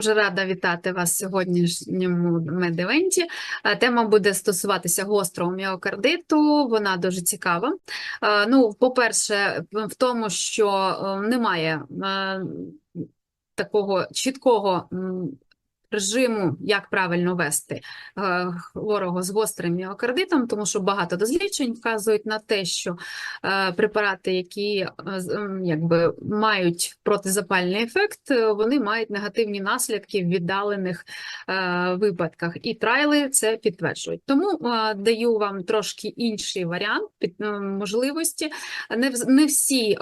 Дуже рада вітати вас в сьогоднішньому медивенті. Е, Тема буде стосуватися гострого міокардиту. Вона дуже цікава. Е, Ну, по-перше, в тому, що е, немає такого чіткого режиму, як правильно вести е, хворого з гострим міокардитом, тому що багато досліджень вказують на те, що е, препарати, які е, якби мають протизапальний ефект, вони мають негативні наслідки в віддалених випадках, і трайли це підтверджують. Тому даю вам трошки інший варіант під можливості. Не, не всі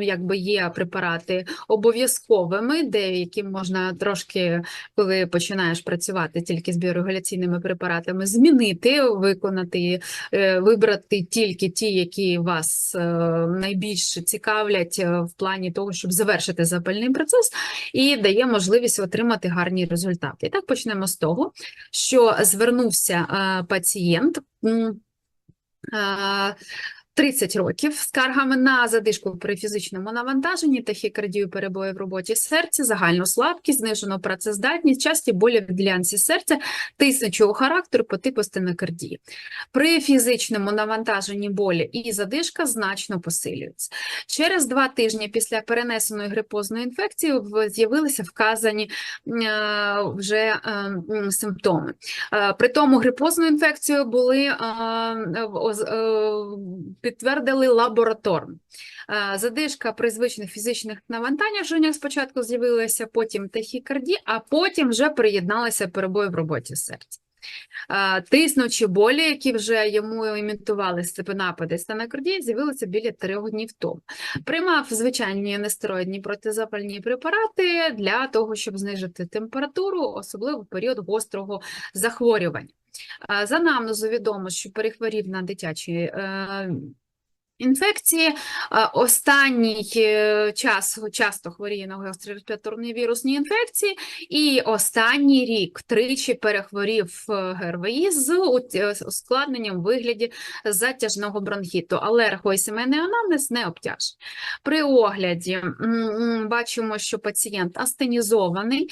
якби є препарати обов'язковими, деякі можна трошки, коли починаєш працювати тільки з біорегуляційними препаратами, змінити, виконати, е, вибрати тільки ті, які вас е, найбільше цікавлять е, в плані того, щоб завершити запальний процес, і дає можливість отримати гарні результати. І так почнемо з того, що звернувся пацієнт. М, е, 30 років скаргами на задишку при фізичному навантаженні, тахікардію, перебої в роботі серця, загальну слабкість, знижену працездатність, часті болі в ділянці серця, тиснучого характеру по типу стенокардії. При фізичному навантаженні болі і задишка значно посилюються. Через два тижні після перенесеної грипозної інфекції з'явилися вказані е, вже е, симптоми. Е, При тому грипозну інфекцію були підтвердили лабораторно. Е, Задишка при звичних фізичних навантаженнях спочатку з'явилася, потім тахікардія, а потім вже приєдналися перебої в роботі серця. Тиснучі болі, які вже йому імітували степенапади стенокардії, з'явилися біля трьох днів тому. Приймав звичайні нестероїдні протизапальні препарати для того, щоб знижити температуру, особливо в період гострого захворювання. За намнозу відомо, що перехворів на дитячі е, інфекції. Е, Останній е, час часто хворіє на гострі респіраторні вірусні інфекції, і останній рік тричі перехворів е, ГРВІ з ускладненням в вигляді затяжного бронхіту. Алерго і сімейний анамнез не обтяжені. При огляді бачимо, що пацієнт астенізований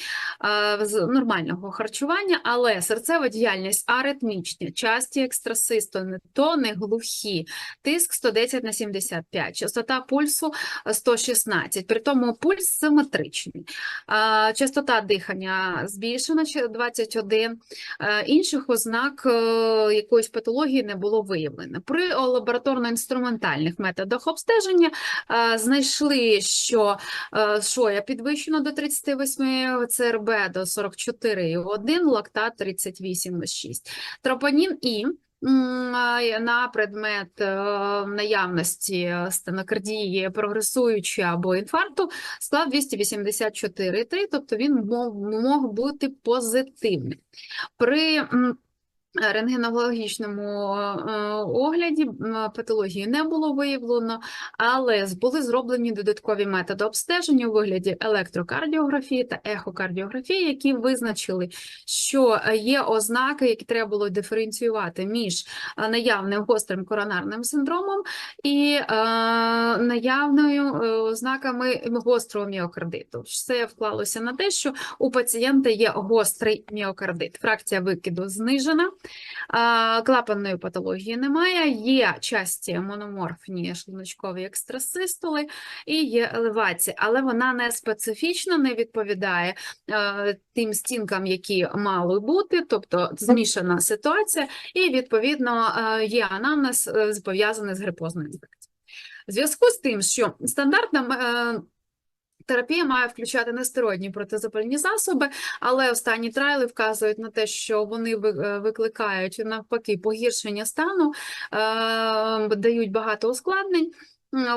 з нормального харчування, але серцева діяльність аритмічна, часті екстрасистони, тони глухі, тиск 110 на 75, частота пульсу е, 116, при тому пульс симетричний, Е, частота дихання збільшена чи 21, Е, інших ознак е, якоїсь патології не було виявлено. При лабораторно-інструментальних методах обстеження е, знайшли, що е, шоя підвищено до 38, ЦРБ до 44,1, лактат 38,6. Тропонін І на предмет е, наявності стенокардії прогресуючої або інфаркту склав 284,3, тобто він мог, бути позитивним. При рентгенологічному е, огляді патології не було виявлено, але були зроблені додаткові методи обстеження у вигляді електрокардіографії та ехокардіографії, які визначили, що е, є ознаки, які треба було диференціювати між е, наявним гострим коронарним синдромом і е, наявною е, ознаками гострого міокардиту. Все вклалося на те, що у пацієнта є гострий міокардит. Фракція викиду знижена, клапанної патології немає, є часті мономорфні шлуночкові екстрасистоли і є елевація, але вона не специфічна, не відповідає е, тим стінкам, які мали бути, тобто змішана ситуація, і відповідно е, є анамнез е, пов'язаний з грипозною інфекцією. Зв'язку з тим, що стандартна терапія має включати нестероїдні протизапальні засоби, але останні трайли вказують на те, що вони е, викликають навпаки погіршення стану, е, дають багато ускладнень.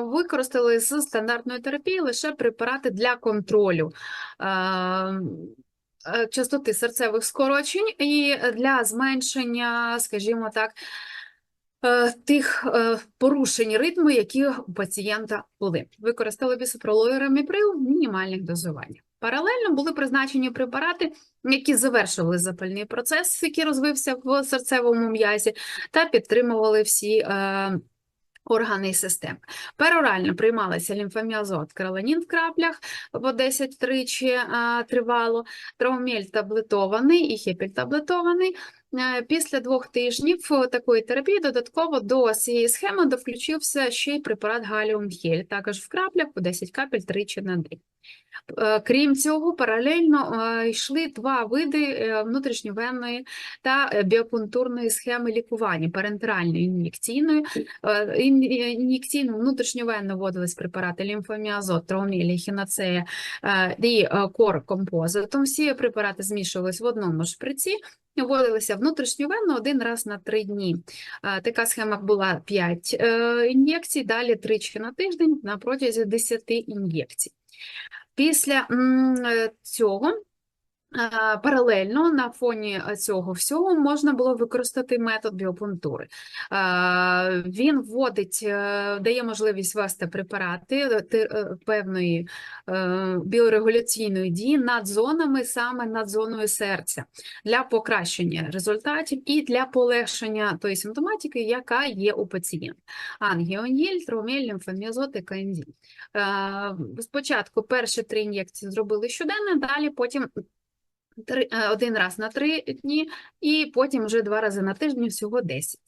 Використали з стандартної терапії лише препарати для контролю е, частоти серцевих скорочень і для зменшення, скажімо так, тих е, порушень ритму, які у пацієнта були. Використали бісопролоїраміприл в мінімальних дозуваннях. Паралельно були призначені препарати, які завершували запальний процес, який розвився в серцевому м'язі, та підтримували всі е, органи і системи. Перорально приймалися лімфоміазот, краланін в краплях по 10 тричі а, тривало, травмель таблетований і хепіль таблетований. Е, Після двох тижнів е, такої терапії додатково до цієї схеми довключився ще й препарат галіумхель, також в краплях по 10 капель тричі на день. Е, Крім цього, паралельно е, йшли два види е, внутрішньовенної та біопунктурної схеми лікування парентеральної ін'єкційної. Ін'єкційно внутрішньовенно вводились препарати лімфоміазот, тромілі, хіноцея і е, кор-композитом. Всі препарати змішувались в одному шприці, вводилися внутрішньовенно один раз на три дні. Така схема була 5 ін'єкцій, далі тричі на тиждень на протязі 10 ін'єкцій. Після е, цього паралельно на фоні е, цього всього можна було використати метод біопунктури. Він вводить, е, дає можливість ввести препарати е, певної біорегуляційної дії над зонами, саме над зоною серця, для покращення результатів і для полегшення тої симптоматики, яка є у пацієнта. Ангіоніль, тромель, лімфоміазот і. Е, Спочатку перші три ін'єкції зробили щоденно, далі потім три, е, один раз на три дні, і потім вже два рази на тиждень, всього 10.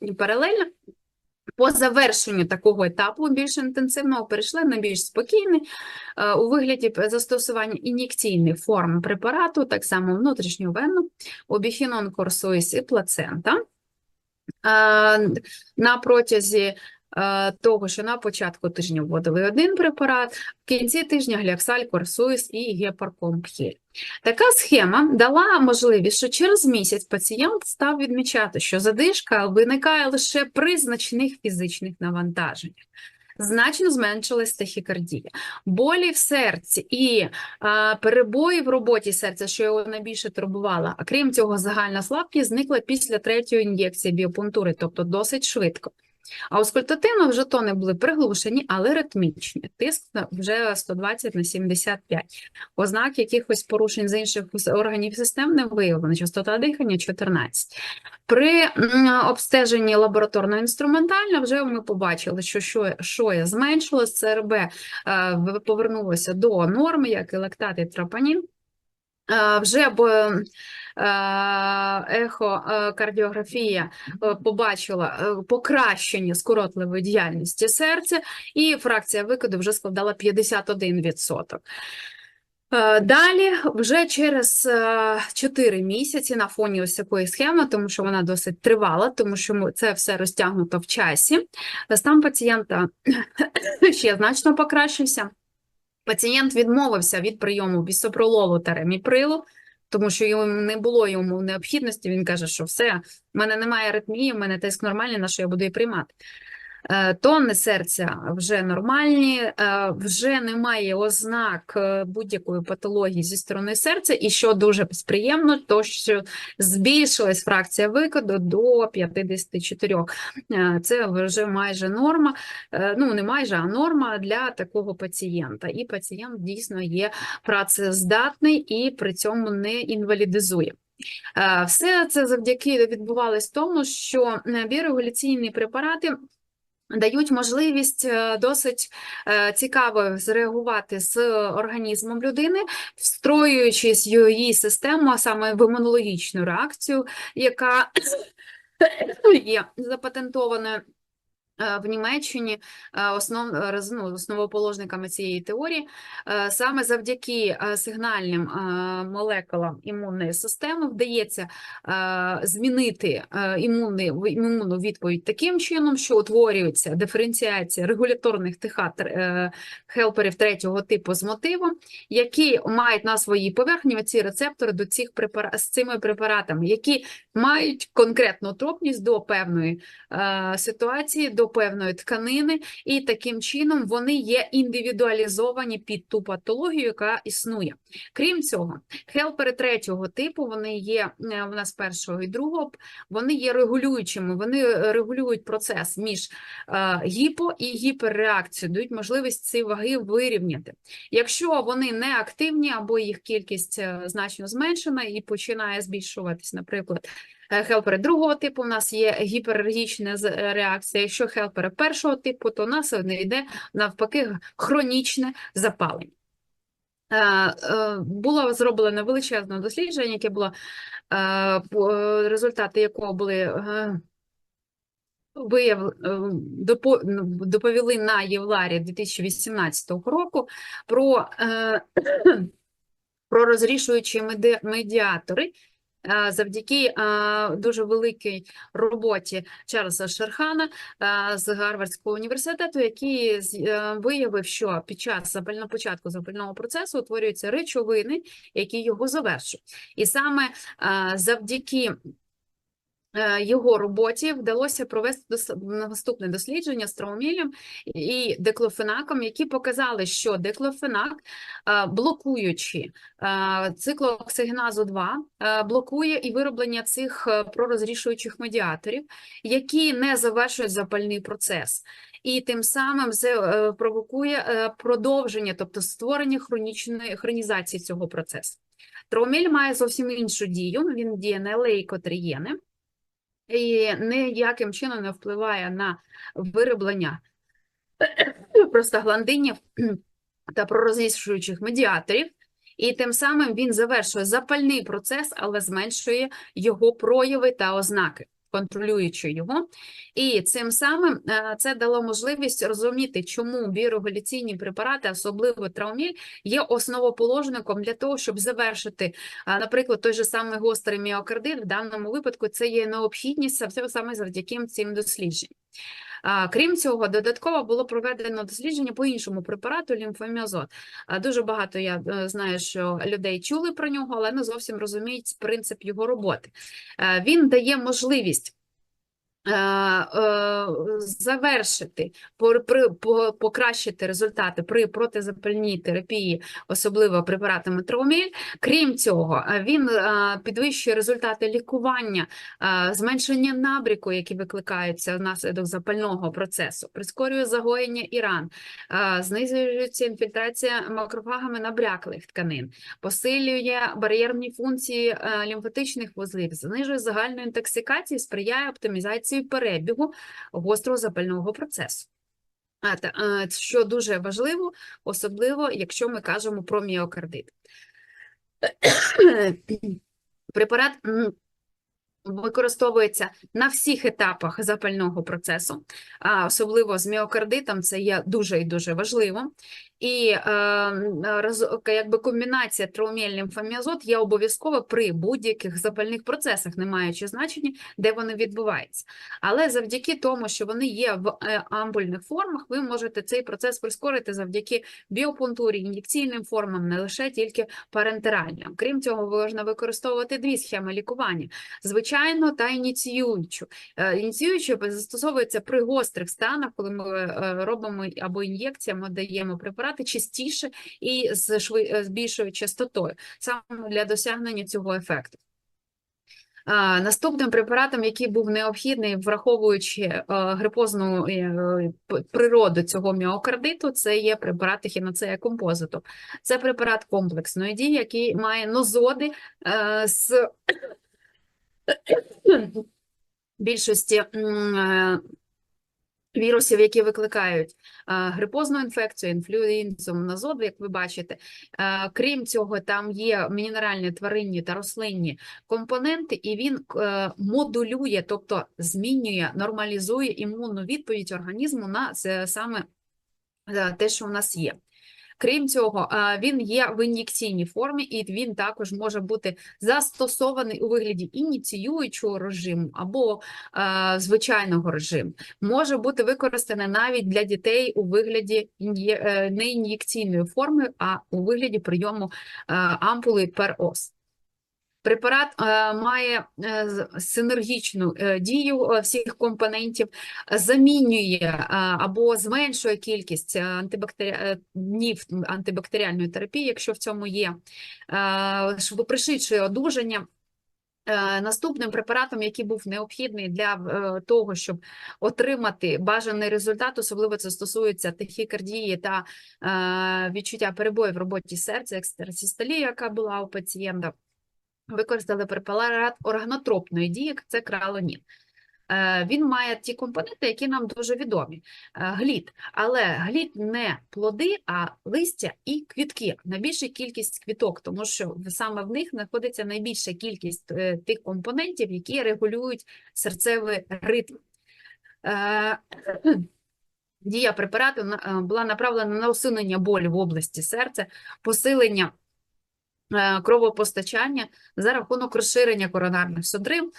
І Паралельно по завершенню такого етапу більш інтенсивного перейшли на більш спокійний е, у вигляді застосування ін'єкційних форм препарату, так само внутрішню вену, обіфінон корсоїс і плацента. Е, На протязі того, що на початку тижня вводили один препарат, в кінці тижня гліаксаль, корсуїс і гепаркомпхель. Така схема дала можливість, що через місяць пацієнт став відмічати, що задишка виникає лише при значних фізичних навантаженнях. Значно зменшилась тахікардія, болі в серці і а, перебої в роботі серця, що його найбільше турбувало. А крім цього, загальна слабкість зникла після третьої ін'єкції біопунктури, тобто досить швидко. А аускультативно вже тони були приглушені, але ритмічні. Тиск вже 120 на 75. Ознак якихось порушень з інших органів систем не виявлено. Частота дихання 14. При обстеженні лабораторно-інструментально вже ми побачили, що що, що є зменшилось, ЦРБ е, повернулося до норми, як і лактат і тропанін. Е, Вже б е, ехокардіографія е, побачила покращення скоротливої діяльності серця, і фракція викиду вже складала 51%. Е, Далі, вже через 4 місяці на фоні ось такої схеми, тому що вона досить тривала, тому що це все розтягнуто в часі, стан пацієнта ще значно покращився. Пацієнт відмовився від прийому бісопрололу та реміприлу, тому що йому не було йому необхідності. Він каже, що все, в мене немає аритмії, в мене тиск нормальний, на що я буду її приймати. Е, Тони серця вже нормальні, е, вже немає ознак е, будь-якої патології зі сторони серця, і що дуже приємно, то що збільшилась фракція викиду до 54. Е, Це вже майже норма, ну не майже, а норма для такого пацієнта. І пацієнт дійсно є працездатний і при цьому не інвалідизує. Все це завдяки відбувалось тому, що біорегуляційні препарати дають можливість е, досить е, цікаво зреагувати з організмом людини, встроюючись її систему, а саме в імунологічну реакцію, яка є запатентованою в Німеччині е, основ, ну, основоположниками цієї теорії, е, саме завдяки е, сигнальним е, молекулам імунної системи вдається е, змінити е, імунну відповідь таким чином, що утворюється диференціація регуляторних ТХ е, хелперів третього типу з мотивом, які мають на своїй поверхні ці рецептори до цих препара... з цими препаратами, які мають конкретну тропність до певної е, ситуації, до певної тканини, і таким чином вони є індивідуалізовані під ту патологію, яка існує. Крім цього, хелпери третього типу, вони є е, в нас першого і другого, вони є регулюючими, вони е, регулюють процес між е, гіпо і гіперреакцією, дають можливість ці ваги вирівняти. Якщо вони не активні або їх кількість значно зменшена і починає збільшуватись, наприклад, хелпери другого типу, у нас є гіперергічна е, реакція. Якщо хелпери першого типу, то у нас не йде навпаки хронічне запалення. Е, е, Було зроблено величезне дослідження, яке було е, результати якого були е, вияв, е, допо- доповіли на Євларі 2018 року про, е, про розрішуючі медіатори. Е, Завдяки е, дуже великій роботі Чарльза Шерхана е, з Гарвардського університету, який виявив, що під час запального початку запального процесу утворюються речовини, які його завершують. І саме завдяки його роботі вдалося провести наступне дослідження з траумілем і деклофенаком, які показали, що деклофенак, е, блокуючи е, циклооксигеназу 2, е, блокує і вироблення цих е, пророзрішуючих медіаторів, які не завершують запальний процес. І тим самим е, провокує е, продовження, тобто створення хронічної хронізації цього процесу. Трауміль має зовсім іншу дію, він діє на лейкотрієни і ніяким чином не впливає на вироблення простагландинів та пророзрішуючих медіаторів, і тим самим він завершує запальний процес, але зменшує його прояви та ознаки, контролюючи його. І цим самим е, це дало можливість розуміти, чому біорегуляційні препарати, особливо травміль, є основоположником для того, щоб завершити, наприклад, той же самий гострий міокардит, в даному випадку це є необхідність саме завдяки цим дослідженням. Крім цього, додатково було проведено дослідження по іншому препарату лімфоміазот. Дуже багато я е, знаю, що людей чули про нього, але не зовсім розуміють принцип його роботи. Е, Він дає можливість завершити, пор- покращити результати при протизапальній терапії, особливо препаратами трауміль. Крім цього, е, він е, підвищує результати лікування, е, зменшення набріку, які викликаються внаслідок запального процесу, прискорює загоєння і ран, е, знижується інфільтрація макрофагами набряклих тканин, посилює бар'єрні функції е, лімфатичних вузлів, знижує загальну інтоксикацію, сприяє оптимізації перебігу гострого запального процесу. Що дуже важливо, особливо, якщо ми кажемо про міокардит. Препарат використовується на всіх етапах запального процесу, особливо з міокардитом це є дуже і дуже важливо. І е, якби комбінація трауміль лімфоміазот є обов'язкова при будь-яких запальних процесах, не маючи значення, де вони відбуваються. Але завдяки тому, що вони є в е, ампульних формах, ви можете цей процес прискорити завдяки біопунктурі, ін'єкційним формам, не лише тільки парентеральним. Крім цього, можна використовувати дві схеми лікування: звичайну та ініціюючу. Е, Ініціюючу застосовується при гострих станах, коли ми е, робимо або ін'єкціями даємо препарати частіше і з шви- е, з більшою частотою, саме для досягнення цього ефекту. Наступним препаратом, який був необхідний, враховуючи е, грипозну е, природу цього міокардиту, це є препарат ехіноцея композиту. Це препарат комплексної дії, який має нозоди з більшості вірусів, які викликають е, грипозну інфекцію, інфлюенцію, нозоди, як ви бачите. Е, Крім цього, там є мінеральні, тваринні та рослинні компоненти, і він е, модулює, тобто змінює, нормалізує імунну відповідь організму на це саме е, те, що у нас є. Крім цього, він є в ін'єкційній формі, і він також може бути застосований у вигляді ініціюючого режиму або звичайного режиму. Може бути використаний навіть для дітей у вигляді е, не ін'єкційної форми, а у вигляді прийому е, ампули перос. ос. Препарат е, має е, синергічну е, дію всіх компонентів, замінює або зменшує кількість антибактері... днів антибактеріальної терапії, якщо в цьому є, пришвидшує одужання. Наступним препаратом, який був необхідний для того, щоб отримати бажаний результат, особливо це стосується тахікардії та відчуття перебоїв в роботі серця, екстрасістолія, яка була у пацієнта. Використали препарат органотропної дії, це кралонін. Е, Він має ті компоненти, які нам дуже відомі. Е, Глід, але глід не плоди, а листя і квітки. Найбільша кількість квіток, тому що саме в них знаходиться найбільша кількість е, тих компонентів, які регулюють серцевий ритм. Дія препарату була направлена на усунення болю в області серця, посилення кровопостачання за рахунок розширення коронарних судрин,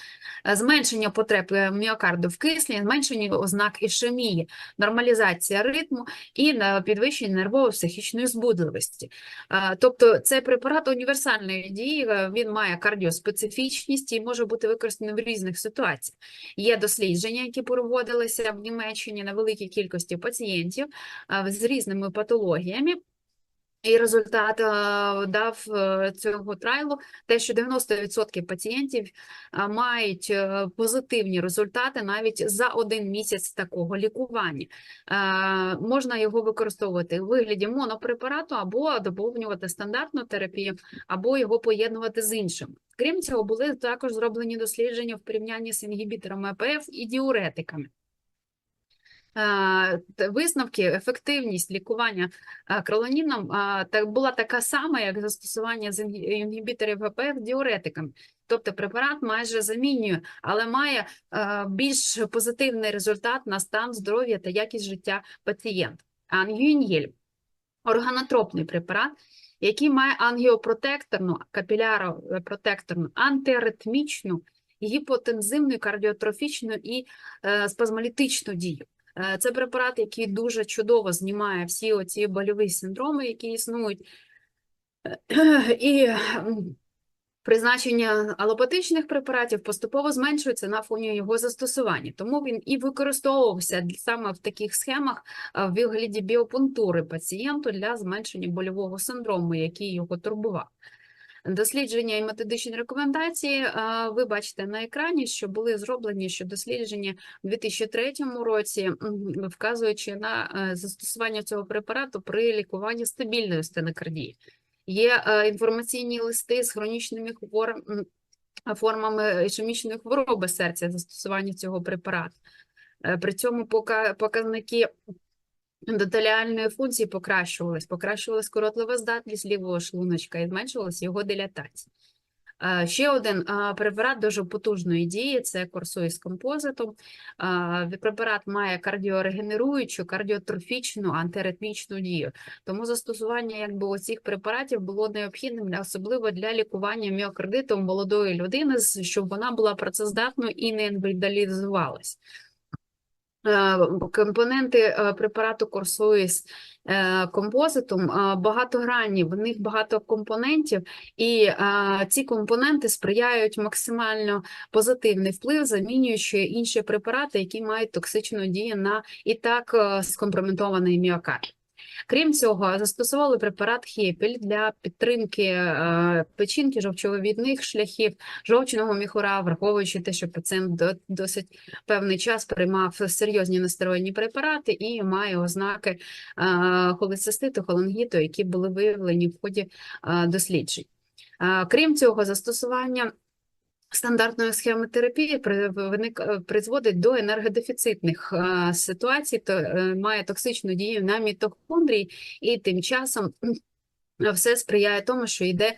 е, зменшення потреб е, міокарду в кислі, зменшення ознак ішемії, нормалізація ритму і підвищення нервово-психічної збудливості. Е, Тобто цей препарат універсальної дії, е, він має кардіоспецифічність і може бути використаний в різних ситуаціях. Є дослідження, які проводилися в Німеччині на великій кількості пацієнтів е, з різними патологіями. І результат е, дав е, цього трайлу те, що 90% пацієнтів е, мають позитивні результати навіть за один місяць такого лікування. Можна його використовувати у вигляді монопрепарату або доповнювати стандартну терапію, або його поєднувати з іншим. Крім цього, були також зроблені дослідження в порівнянні з інгібіторами АПФ і діуретиками. Е, Висновки, ефективність лікування е, кролоніном е, була така сама, як застосування з інгібіторів ГПФ діуретиками. Тобто препарат майже замінює, але має більш позитивний результат на стан здоров'я та якість життя пацієнта. Ангіонєль – органотропний препарат, який має ангіопротекторну, капіляропротекторну, антиаритмічну, гіпотензивну, кардіотрофічну і спазмолітичну дію. Е, Це препарат, який дуже чудово знімає всі оці больові синдроми, які існують. І призначення алопатичних препаратів поступово зменшується на фоні його застосування. Тому він і використовувався саме в таких схемах е, в вигляді біопунктури пацієнту для зменшення больового синдрому, який його турбував. Дослідження і методичні рекомендації ви бачите на екрані, що були зроблені що дослідження у 2003 році, вказуючи на е, застосування цього препарату при лікуванні стабільної стенокардії. Є е, інформаційні листи з хронічними хвороб- формами ішемічної хвороби серця застосування цього препарату. Е, При цьому показники ендотеліальної функції покращувались, покращувалась коротлива здатність лівого шлуночка і зменшувалась його дилатація. Е, Ще один е, препарат дуже потужної дії це курсуй з композитом. Е, Препарат має кардіорегенеруючу, кардіотрофічну, антиаритмічну дію. Тому застосування якби оцих препаратів було необхідним особливо для лікування міокардиту молодої людини, щоб вона була працездатною і не інвалідизувалась. Е, Компоненти е, препарату Корсуїс композитом е, багатогранні, в них багато компонентів, і ці компоненти сприяють максимально позитивний вплив, замінюючи інші препарати, які мають токсичну дію на і так скомпрометований міокард. Крім цього, застосовували препарат Хепель для підтримки е, печінки, жовчовивідних шляхів, жовчного міхура, враховуючи те, що пацієнт до- досить певний час приймав серйозні нестероїдні препарати і має ознаки е, холециститу, холангіту, які були виявлені в ході е, досліджень. Крім цього, застосування стандартної схеми терапії е, призводить до енергодефіцитних е, ситуацій, то е, має токсичну дію на мітохондрії, і тим часом все сприяє тому, що йде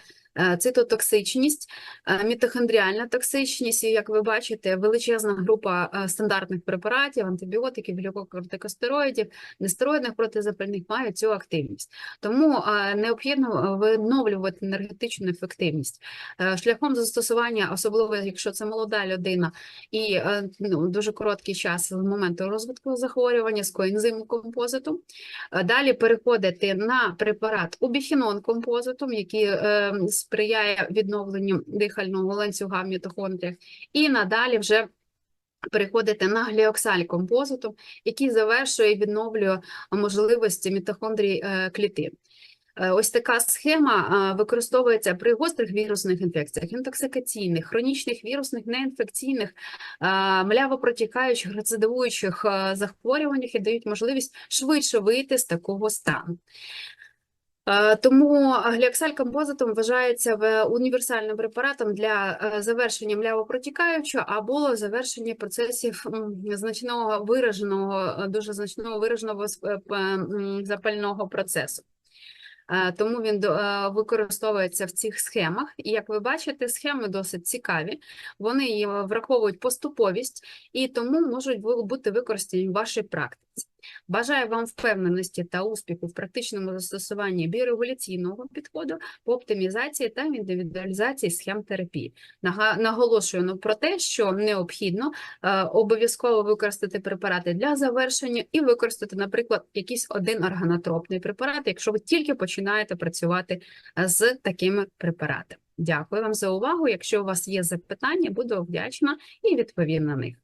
цитотоксичність, е, мітохондріальна токсичність, і, як ви бачите, величезна група е, стандартних препаратів, антибіотиків, глюкокортикостероїдів, нестероїдних протизапальних мають цю активність. Тому е, необхідно е, відновлювати енергетичну ефективність. Е, Шляхом застосування, особливо якщо це молода людина, і е, ну, дуже короткий час з моменту розвитку захворювання з коензиму композиту. Е, Далі переходити на препарат убіфінон композитум, який е, сприяє відновленню дихального ланцюга в мітохондріях, і надалі вже переходити на гліоксаль композитум, який завершує і відновлює можливості мітохондрій е, клітин. Е, Ось така схема е, використовується при гострих вірусних інфекціях, інтоксикаційних, хронічних вірусних, неінфекційних, мляво протікаючих, рецидивуючих захворюваннях і дають можливість швидше вийти з такого стану. Е, Тому гліоксаль-композитом вважається універсальним препаратом для е, завершення млявопротікаючого або завершення процесів значного вираженого, е, дуже значного вираженого е, запального процесу. Е, Тому він е, використовується в цих схемах. І як ви бачите, схеми досить цікаві. Вони враховують поступовість і тому можуть бути використані в вашій практиці. Бажаю вам впевненості та успіху в практичному застосуванні біорегуляційного підходу по оптимізації та індивідуалізації схем терапії. Наголошую ну, про те, що необхідно е, обов'язково використати препарати для завершення і використати, наприклад, якийсь один органотропний препарат, якщо ви тільки починаєте працювати е, з такими препаратами. Дякую вам за увагу. Якщо у вас є запитання, буду вдячна і відповім на них.